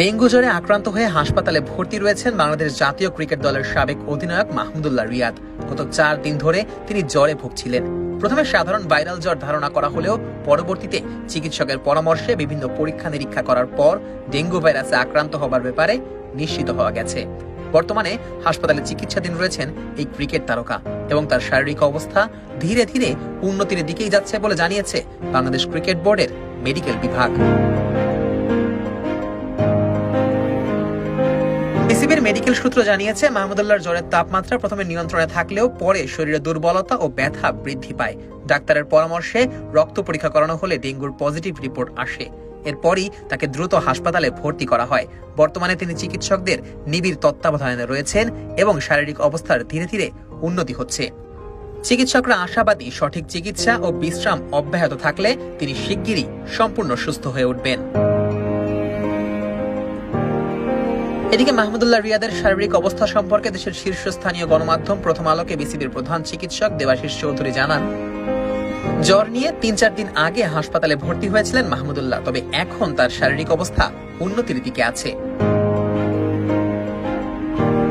Dengue জ্বরে আক্রান্ত হয়ে হাসপাতালে ভর্তি রয়েছেন বাংলাদেশ জাতীয় ক্রিকেট দলের সাবেক অধিনায়ক মাহমুদুল্লাহ রিয়াদ। গত চার দিন ধরে তিনি জ্বরে ভুগছিলেন। প্রথমে সাধারণ ভাইরাল জ্বর ধারণা করা হলেও পরবর্তীতে চিকিৎসকের পরামর্শে বিভিন্ন পরীক্ষা নিরীক্ষা করার পর ডেঙ্গু ভাইরাসে আক্রান্ত হবার ব্যাপারে নিশ্চিত হওয়া গেছে। বর্তমানে হাসপাতালে চিকিৎসাধীন রয়েছেন এই ক্রিকেট তারকা এবং তার শারীরিক অবস্থা ধীরে ধীরে উন্নতির দিকেই যাচ্ছে বলে জানিয়েছে বাংলাদেশ ক্রিকেট বোর্ডের মেডিকেল বিভাগ। মেডিকেল সূত্র জানিয়েছে, মাহমুদুল্লাহর জ্বরের তাপমাত্রা প্রথমে নিয়ন্ত্রণে থাকলেও পরে শরীরে দুর্বলতা ও ব্যথা বৃদ্ধি পায়। ডাক্তারের পরামর্শে রক্ত পরীক্ষা করানো হলে ডেঙ্গুর পজিটিভ রিপোর্ট আসে। এরপরই তাকে দ্রুত হাসপাতালে ভর্তি করা হয়। বর্তমানে তিনি চিকিৎসকদের নিবিড় তত্ত্বাবধানে রয়েছেন এবং শারীরিক অবস্থার ধীরে ধীরে উন্নতি হচ্ছে। চিকিৎসকরা আশাবাদী সঠিক চিকিৎসা ও বিশ্রাম অব্যাহত থাকলে তিনি শিগগিরই সম্পূর্ণ সুস্থ হয়ে উঠবেন। এদিকে মাহমুদুল্লাহ রিয়াদের শারীরিক অবস্থা সম্পর্কে দেশের শীর্ষস্থানীয় গণমাধ্যম প্রথম আলোকে বিসিবির প্রধান চিকিৎসক দেবাশিস চৌধুরী জানান, জ্বর নিয়ে তিন চার দিন আগে হাসপাতালে ভর্তি হয়েছিলেন মাহমুদুল্লাহ, তবে এখন তার শারীরিক অবস্থা উন্নতির দিকে আছে।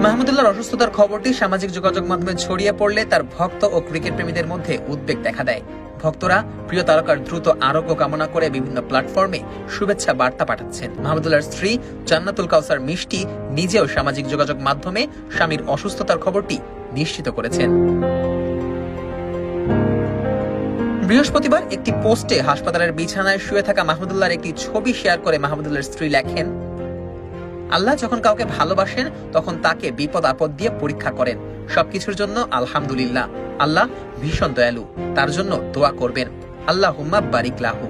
মাহমুদুল্লাহর অসুস্থতার খবরটি সামাজিক যোগাযোগ মাধ্যমে ছড়িয়ে পড়লে তার ভক্ত ও ক্রিকেট প্রেমীদের মধ্যে উদ্বেগ দেখা দেয়। ভক্তরা প্রিয় তারকার দ্রুত আরোগ্য কামনা করে বিভিন্ন প্ল্যাটফর্মে শুভেচ্ছা বার্তা পাঠাচ্ছেন। মাহমুদুল্লাহর স্ত্রী জান্নাতুল কাউসার মিষ্টি নিজেও সামাজিক যোগাযোগ মাধ্যমে স্বামীর অসুস্থতার খবরটি নিশ্চিত করেছেন। বৃহস্পতিবার একটি পোস্টে হাসপাতালের বিছানায় শুয়ে থাকা মাহমুদুল্লাহর একটি ছবি শেয়ার করে মাহমুদুল্লাহর স্ত্রী লেখেন, আল্লাহ যখন কাউকে ভালোবাসেন, তখন তাকে বিপদ আপদ দিয়ে পরীক্ষা করেন। সবকিছুর জন্য আলহামদুলিল্লাহ। আল্লাহ ভীষণ দয়ালু, তার জন্য দোয়া করবেন। আল্লাহ হুম্মা বারিক লাহু।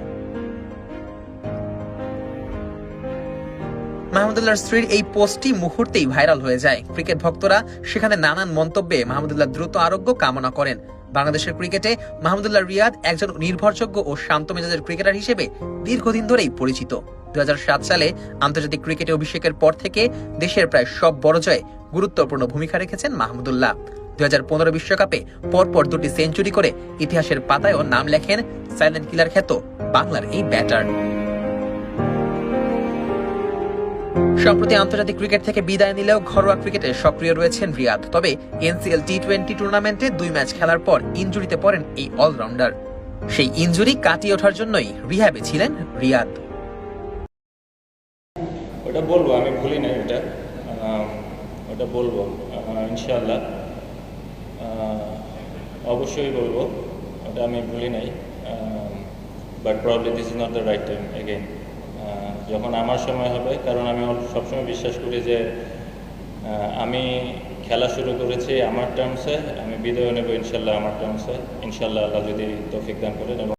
মাহমুদুল্লাহর স্ত্রীর এই পোস্টটি মুহূর্তেই ভাইরাল হয়ে যায়। ক্রিকেট ভক্তরা সেখানে নানান মন্তব্যে মাহমুদুল্লাহ দ্রুত আরোগ্য কামনা করেন। বাংলাদেশের ক্রিকেটে মাহমুদুল্লাহ রিয়াদ একজন নির্ভরযোগ্য ও শান্ত মেজাজের ক্রিকেটার হিসেবে দীর্ঘদিন ধরেই পরিচিত। দু হাজার সাত সালে আন্তর্জাতিক ক্রিকেটে অভিষেকের পর থেকে দেশের প্রায় সব বড় জয়ে গুরুত্বপূর্ণ ভূমিকা রেখেছেন মাহমুদুল্লাহ। দুই বিশ্বকাপে পরপর দুটি সেঞ্চুরি করে ইতিহাসের পাতায়ও নাম লেখেন সাইলেন্ট কিলার খ্যাত বাংলার এই ব্যাটার। সম্প্রতি আন্তর্জাতিক ক্রিকেট থেকে বিদায় নিলেও ঘরোয়া ক্রিকেটে সক্রিয় রয়েছেন রিয়াদ, তবে এনসিএল টি টোয়েন্টি টুর্নামেন্টে দুই ম্যাচ খেলার পর ইনজুরিতে পড়েন এই অলরাউন্ডার। সেই ইনজুরি কাটিয়ে ওঠার জন্যই রিহ্যাবে ছিলেন রিয়াদ। ওটা বলব, আমি ভুলি না এটা। ওটা বলব ইনশাল্লাহ অবশ্যই বলব, ওটা আমি ভুলি নাই but probably this is not the right time again যখন আমার সময় হবে, কারণ আমি সবসময় বিশ্বাস করি যে আমি খেলা শুরু করেছি আমার টার্মসে আমি বিদায় নেব ইনশাল্লাহ আমার টার্মসে ইনশাল্লাহ আল্লাহ যদি তৌফিক দান করেন এবং